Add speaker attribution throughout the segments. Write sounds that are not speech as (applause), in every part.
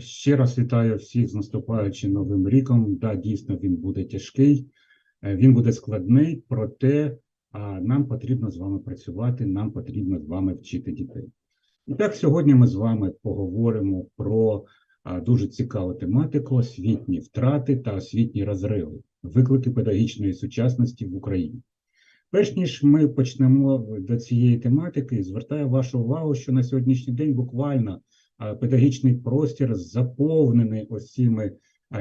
Speaker 1: Ще раз вітаю всіх з наступаючим новим ріком. Да, дійсно, він буде тяжкий, е, він буде складний, проте нам потрібно з вами працювати, нам потрібно з вами вчити дітей. І так, сьогодні ми з вами поговоримо про дуже цікаву тематику освітні втрати та освітні розриви, виклики педагогічної сучасності в Україні. Перш ніж ми почнемо до цієї тематики, звертаю вашу увагу, що на сьогоднішній день буквально педагогічний простір заповнений ось цими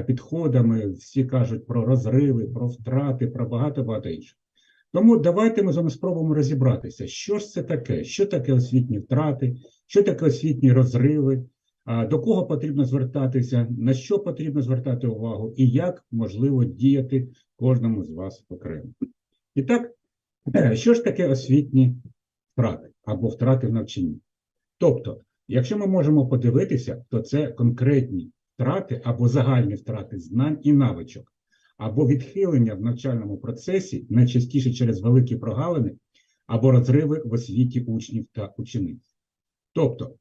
Speaker 1: підходами. Всі кажуть про розриви, про втрати, про багато багато інших. Тому давайте ми з вами спробуємо розібратися, що ж це таке, що таке освітні втрати, що таке освітні розриви, до кого потрібно звертатися, на що потрібно звертати увагу, і як можливо діяти кожному з вас окремо. І так, (clears throat) що ж таке освітні втрати або втрати в навчанні? Тобто, якщо ми можемо подивитися, то це конкретні втрати або загальні втрати знань і навичок, або відхилення в навчальному процесі, найчастіше через великі прогалини, або розриви в освіті учнів та учениць. Тобто,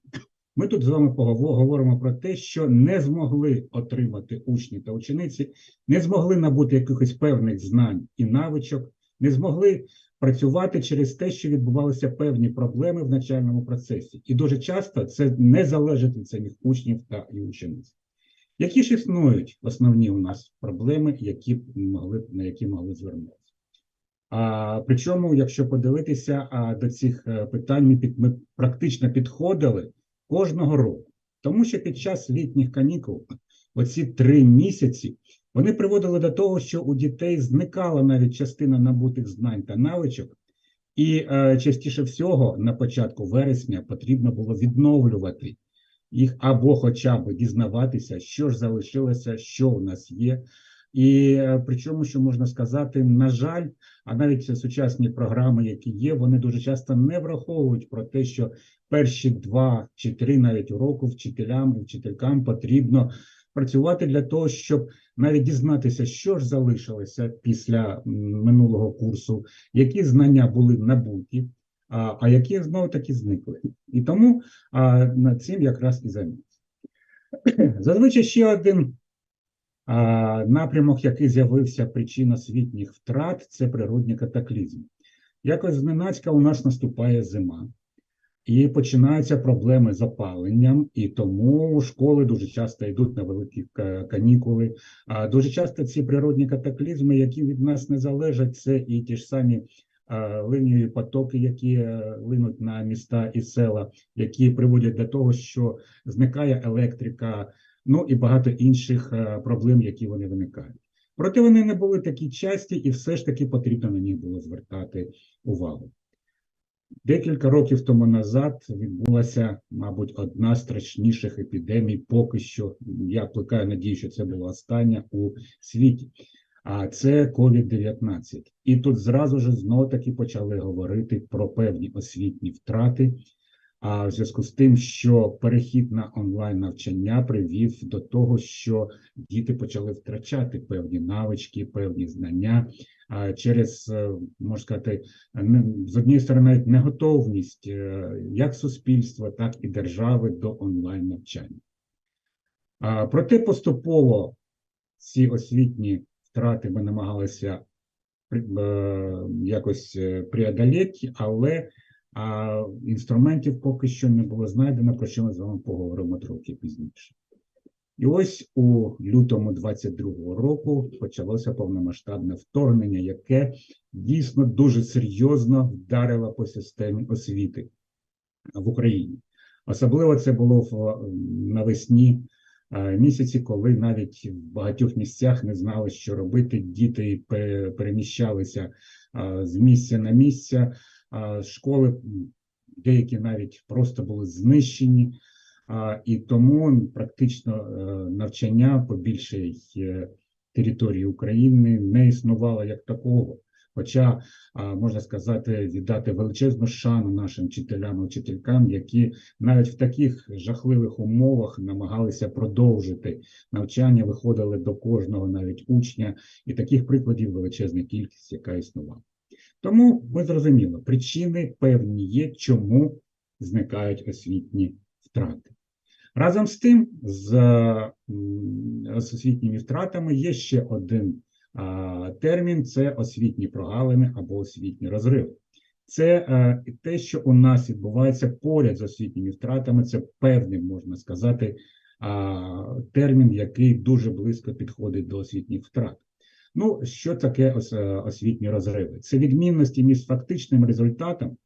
Speaker 1: ми тут з вами поговоримо про те, що не змогли отримати учні та учениці, не змогли набути якихось певних знань і навичок, не змогли працювати через те, що відбувалися певні проблеми в навчальному процесі. І дуже часто це не залежить від самих учнів та учениць. Які ж існують основні у нас проблеми, які могли, на які могли звернутися? А, Причому, якщо подивитися а, до цих е, питань, ми, під, ми практично підходили кожного року, тому що під час літніх канікул, оці три місяці, вони приводили до того, що у дітей зникала навіть частина набутих знань та навичок, і е, частіше всього на початку вересня потрібно було відновлювати їх або хоча б дізнаватися, що ж залишилося, що у нас є. І е, причому, що можна сказати, на жаль, а навіть сучасні програми, які є, вони дуже часто не враховують про те, що перші два чи три навіть уроку вчителям і вчителькам потрібно працювати для того, щоб навіть дізнатися, що ж залишилося після минулого курсу, які знання були набуті, а, а які знову таки зникли. І тому а, над цим якраз і займається. (clears throat) Зазвичай ще один а, напрямок, який з'явився причин освітніх втрат, це природні катаклізми. Якось зненацька у нас наступає зима. І починаються проблеми з опаленням, і тому школи дуже часто йдуть на великі канікули. А дуже часто ці природні катаклізми, які від нас не залежать, це і ті ж самі линії потоки, які е, линуть на міста і села, які приводять до того, що зникає електрика, ну і багато інших е, проблем, які вони виникають. Проте вони не були такі часті, і все ж таки потрібно на них було звертати увагу. Декілька років тому назад відбулася, мабуть, одна з страшніших епідемій, поки що я плекаю надію, що це була остання у світі. А це COVID-19. І тут зразу ж знов таки почали говорити про певні освітні втрати. А в зв'язку з тим, що перехід на онлайн навчання привів до того, що діти почали втрачати певні навички, певні знання через е, можна сказати, з однієї сторони неготовність е, як суспільства, так і держави до онлайн навчання. Проте поступово ці освітні втрати ми намагалися е, якось преодоліти, але інструментів поки що не було знайдено, про що ми з вами поговоримо трохи пізніше. І ось у лютому 22-го року почалося повномасштабне вторгнення, яке дійсно дуже серйозно вдарило по системі освіти в Україні. Особливо це було в навесні місяці, коли навіть в багатьох місцях не знали, що робити. Діти переміщалися з місця на місця, школи деякі навіть просто були знищені. І тому практично е, навчання по більшій е, території України не існувало як такого. Хоча можна сказати, віддати величезну шану нашим вчителям і вчителькам, які навіть в таких жахливих умовах намагалися продовжити навчання, виходили до кожного навіть учня, і таких прикладів величезна кількість, яка існувала. Тому ми зрозуміли, причини певні є, чому зникають освітні втрати. Разом з тим, з освітніми втратами є ще один термін: це освітні прогалини або освітні розриви. Це е, те, що у нас відбувається поряд з освітніми втратами, це певний, можна сказати, термін, який дуже близько підходить до освітніх втрат. Ну, що таке е, освітні розриви? Це відмінності між фактичним результатом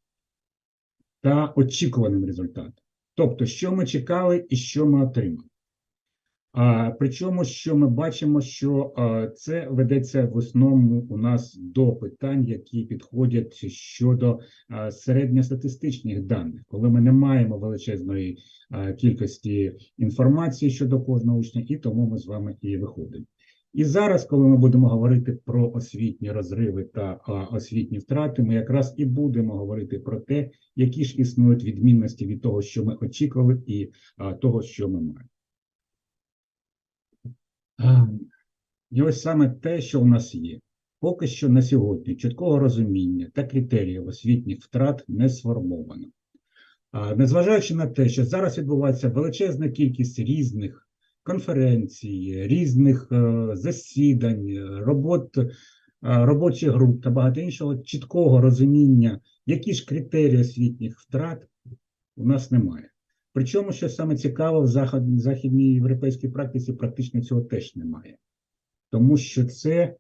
Speaker 1: та очікуваним результатом. Тобто, що ми чекали і що ми отримали. А, причому, що ми бачимо, що а, це ведеться в основному у нас до питань, які підходять щодо а, середньостатистичних даних, коли ми не маємо величезної а, кількості інформації щодо кожного учня, і тому ми з вами і виходимо. І зараз, коли ми будемо говорити про освітні розриви та освітні втрати, ми якраз і будемо говорити про те, які ж існують відмінності від того, що ми очікували, і того, що ми маємо. І ось саме те, що у нас є. Поки що на сьогодні чіткого розуміння та критеріїв освітніх втрат не сформовано. Незважаючи на те, що зараз відбувається величезна кількість різних конференцій, різних е, засідань, е, робот, е, робочих груп та багато іншого, чіткого розуміння, які ж критерії освітніх втрат у нас немає. Причому, що саме цікаво, в захід- західній європейській практиці практично цього теж немає. Тому що це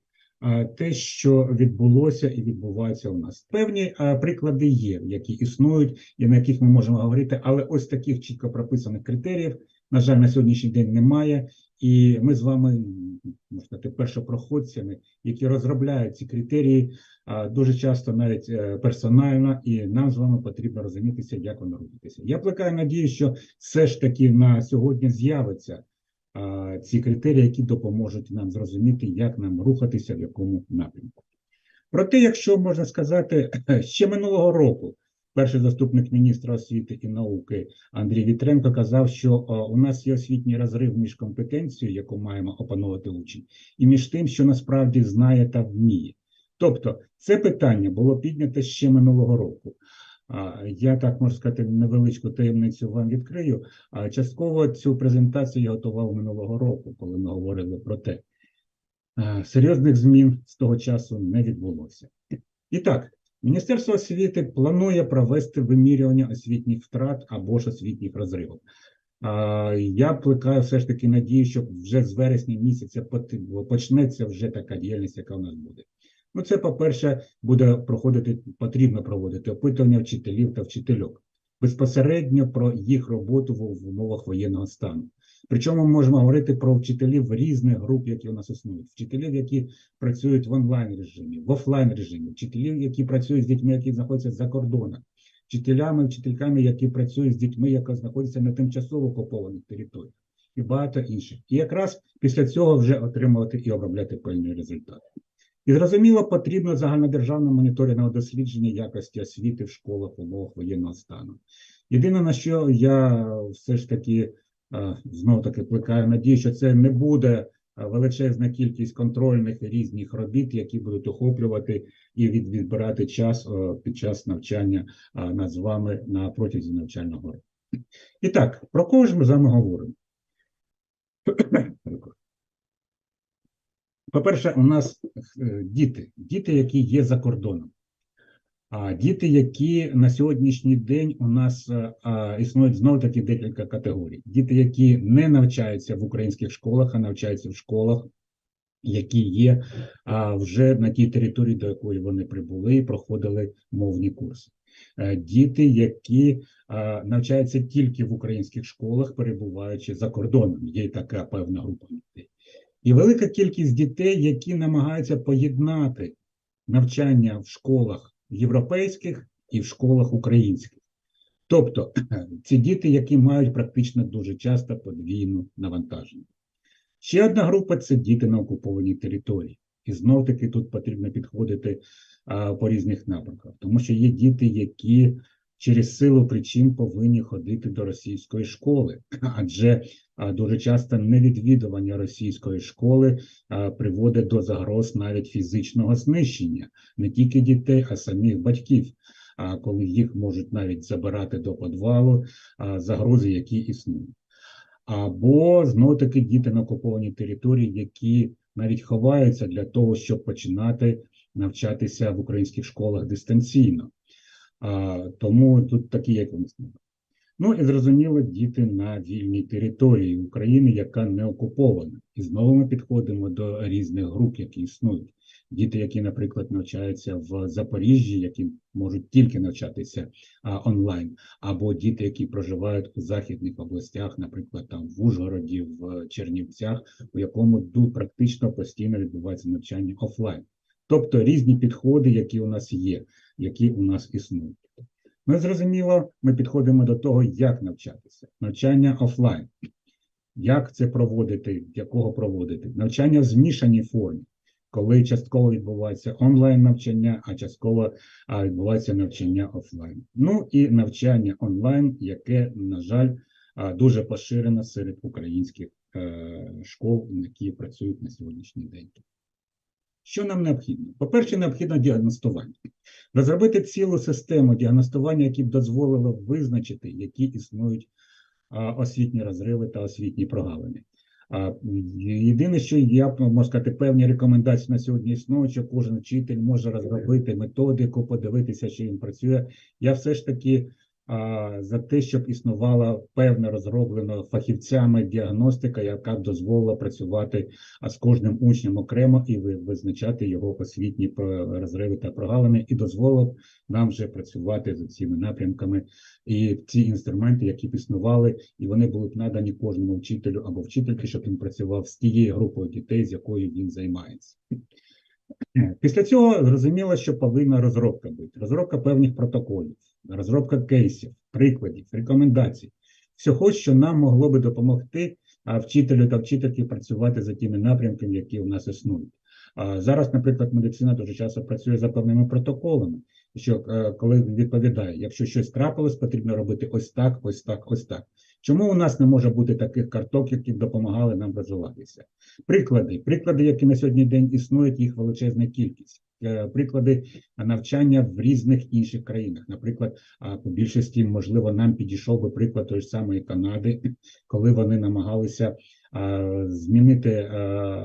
Speaker 1: те, що відбулося і відбувається у нас. Певні приклади є, які існують і на яких ми можемо говорити, але ось таких чітко прописаних критеріїв, на жаль, на сьогоднішній день немає. І ми з вами, можна сказати, першопроходцями, які розробляють ці критерії, дуже часто навіть е, персонально, і нам з вами потрібно розумітися, як воно робитися. Я плекаю надію, що все ж таки на сьогодні з'явиться ці критерії, які допоможуть нам зрозуміти, як нам рухатися в якому напрямку. Проте, якщо можна сказати, (clears throat) ще минулого року перший заступник міністра освіти і науки Андрій Вітренко казав, що а, у нас є освітній розрив між компетенцією, яку маємо опанувати учень, і між тим, що насправді знає та вміє. Тобто, це питання було піднято ще минулого року. Я так можу сказати, невеличку таємницю вам відкрию. Частково цю презентацію я готував минулого року, коли ми говорили про те. Е, Серйозних змін з того часу не відбулося. І так, Міністерство освіти планує провести вимірювання освітніх втрат або ж освітніх розривів. Я плекаю все ж таки надію, що вже з вересня місяця почнеться вже така діяльність, яка у нас буде. Ну, це, по-перше, буде проходити, потрібно проводити опитування вчителів та вчительок безпосередньо про їх роботу в, умовах воєнного стану. Причому ми можемо говорити про вчителів різних груп, які у нас існують, вчителів, які працюють в онлайн режимі, в офлайн режимі, вчителів, які працюють з дітьми, які знаходяться за кордоном, вчителями, вчительками, які працюють з дітьми, які знаходяться на тимчасово окупованих територіях, і багато інших. І якраз після цього вже отримувати і обробляти певні результати. І зрозуміло, потрібно загальнодержавне моніторингове дослідження якості освіти в школах умовах воєнного стану. Єдине, на що я все ж таки знову таки плекаю надію, що це не буде е, величезна кількість контрольних різних робіт, які будуть охоплювати і від- відбирати час під час навчання над з вами на протязі навчального року. І так, про кого ж ми з вами говоримо? По-перше, у нас е, діти, діти, які є за кордоном. Діти, які на сьогоднішній день у нас е, існують знову таки декілька категорій. Діти, які не навчаються в українських школах, а навчаються в школах, які є вже на тій території, до якої вони прибули і проходили мовні курси. Е, Діти, які навчаються тільки в українських школах, перебуваючи за кордоном. Є така певна група дітей. І велика кількість дітей, які намагаються поєднати навчання в школах європейських і в школах українських. Тобто (clears throat) ці діти, які мають практично дуже часто подвійну навантаження. Ще одна група це діти на окупованій території. І знов таки тут потрібно підходити а, по різних напрямках, тому що є діти, які через силу причин повинні ходити до російської школи, (clears throat) адже дуже часто невідвідування російської школи приводить до загроз навіть фізичного знищення не тільки дітей, а самих батьків. А коли їх можуть навіть забирати до підвалу, загрози, які існують. або знову таки діти на окупованій території, які навіть ховаються для того, щоб починати навчатися в українських школах дистанційно. А, Тому тут такі, як вони. Ну і зрозуміло, діти на вільній території України, яка не окупована. І знову ми підходимо до різних груп, які існують. Діти, які, наприклад, навчаються в Запоріжжі, які можуть тільки навчатися а, онлайн, або діти, які проживають у західних областях, наприклад, там в Ужгороді, в Чернівцях, у якому практично постійно відбувається навчання офлайн. Тобто різні підходи, які у нас є, які у нас існують. Ми зрозуміло, ми підходимо до того, як навчатися. Навчання офлайн. Як це проводити, якого проводити? Навчання в змішаній формі, коли частково відбувається онлайн навчання, а частково відбувається навчання офлайн. Ну і навчання онлайн, яке, на жаль, дуже поширено серед українських е, школ, які працюють на сьогоднішній день. Що нам необхідно? По-перше, необхідно діагностування. Розробити цілу систему діагностування, які б дозволило визначити, які існують освітні розриви та освітні прогалини. Єдине, що я можу сказати, певні рекомендації на сьогодні існують, що кожен вчитель може розробити методику, подивитися, що він працює. Я все ж таки за те, щоб існувала певна розроблена фахівцями діагностика, яка б дозволила працювати з кожним учнем окремо і визначати його освітні розриви та прогалини, і дозволила б нам вже працювати з цими напрямками. І ці інструменти, які б існували, і вони були б надані кожному вчителю або вчительки, щоб він працював з тією групою дітей, з якою він займається. Після цього зрозуміло, що повинна розробка бути. Розробка певних протоколів, розробка кейсів, прикладів, рекомендацій, всього, що нам могло би допомогти вчителю та вчительки працювати за тими напрямками, які у нас існують. Зараз, наприклад, медицина дуже часто працює за певними протоколами, що е, коли відповідає, якщо щось трапилось, потрібно робити ось так, ось так, ось так. Чому у нас не може бути таких карток, які б допомагали нам розвиватися? Приклади, приклади, які на сьогодні день існують, їх величезна кількість. Е, приклади навчання в різних інших країнах. Наприклад, по більшості, можливо, нам підійшов би приклад тої ж самої Канади, коли вони намагалися змінити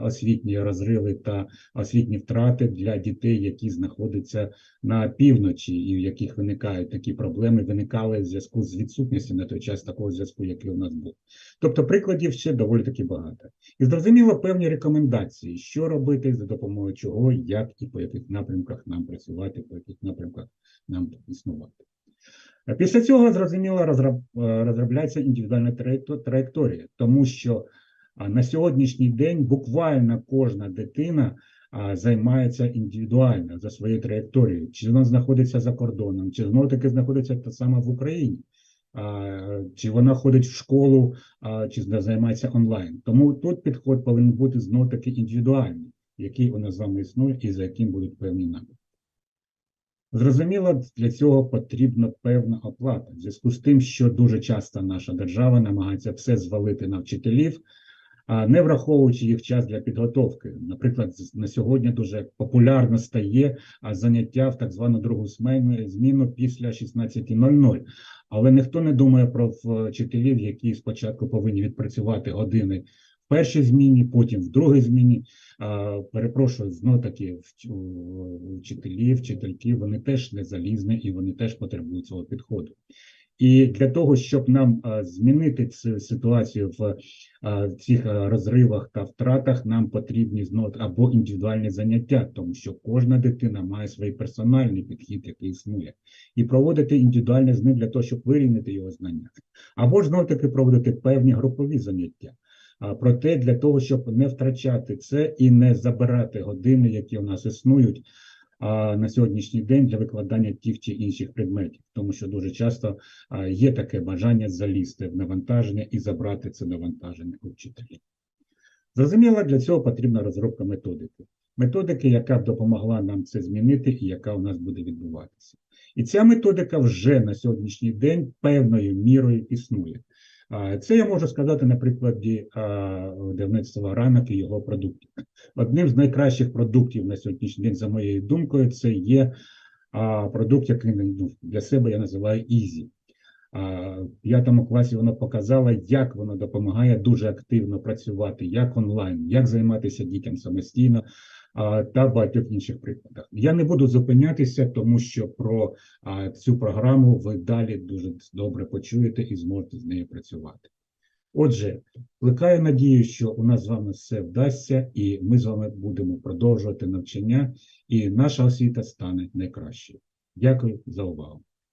Speaker 1: освітні розриви та освітні втрати для дітей, які знаходяться на півночі, і в яких виникають такі проблеми, виникали в зв'язку з відсутністю на той час такого зв'язку, який у нас був. Тобто прикладів ще доволі таки багато. І зрозуміло певні рекомендації, що робити за допомогою чого, як і по яких напрямках нам працювати, по яких напрямках нам існувати. Після цього зрозуміло розробляється індивідуальна траєкторія, тому що на сьогоднішній день буквально кожна дитина займається індивідуально за своєю траєкторією, чи вона знаходиться за кордоном, чи знову таки знаходиться та сама в Україні, чи вона ходить в школу, чи займається онлайн. Тому тут підход повинен бути знову таки індивідуальний, який у нас з вами існує і за яким будуть певні напрямки. Зрозуміло, для цього потрібна певна оплата. В зв'язку з тим, що дуже часто наша держава намагається все звалити на вчителів не враховуючи їх час для підготовки. Наприклад, на сьогодні дуже популярно стає заняття в так звану другу зміну після 16.00. Але ніхто не думає про вчителів, які спочатку повинні відпрацювати години в першій зміні, потім в другій зміні. Перепрошую, знов таки вчителі, вчительки, вони теж не залізні і вони теж потребують цього підходу. І для того, щоб нам змінити цю ситуацію в цих розривах та втратах, нам потрібні знову або індивідуальні заняття, тому що кожна дитина має свій персональний підхід, який існує, і проводити індивідуальне з ним для того, щоб вирівняти його знання, або ж знов таки проводити певні групові заняття. Проте для того, щоб не втрачати це і не забирати години, які у нас існують, на сьогоднішній день для викладання тих чи інших предметів, тому що дуже часто є таке бажання залізти в навантаження і забрати це навантаження у вчителів. Зрозуміло, для цього потрібна розробка методики. Методики, яка б допомогла нам це змінити, і яка у нас буде відбуватися. І ця методика вже на сьогоднішній день певною мірою існує. Це я можу сказати на прикладі видавництва ранок і його продуктів. Одним з найкращих продуктів на сьогоднішній день, за моєю думкою, це є продукт, який ну, для себе я називаю. А в п'ятому класі вона показала, як воно допомагає дуже активно працювати, як онлайн, як займатися дітям самостійно та багатьох інших прикладах. Я не буду зупинятися, тому що про цю програму ви далі дуже добре почуєте і зможете з нею працювати. Отже, плекаю надію, що у нас з вами все вдасться, і ми з вами будемо продовжувати навчання, і наша освіта стане найкращою. Дякую за увагу.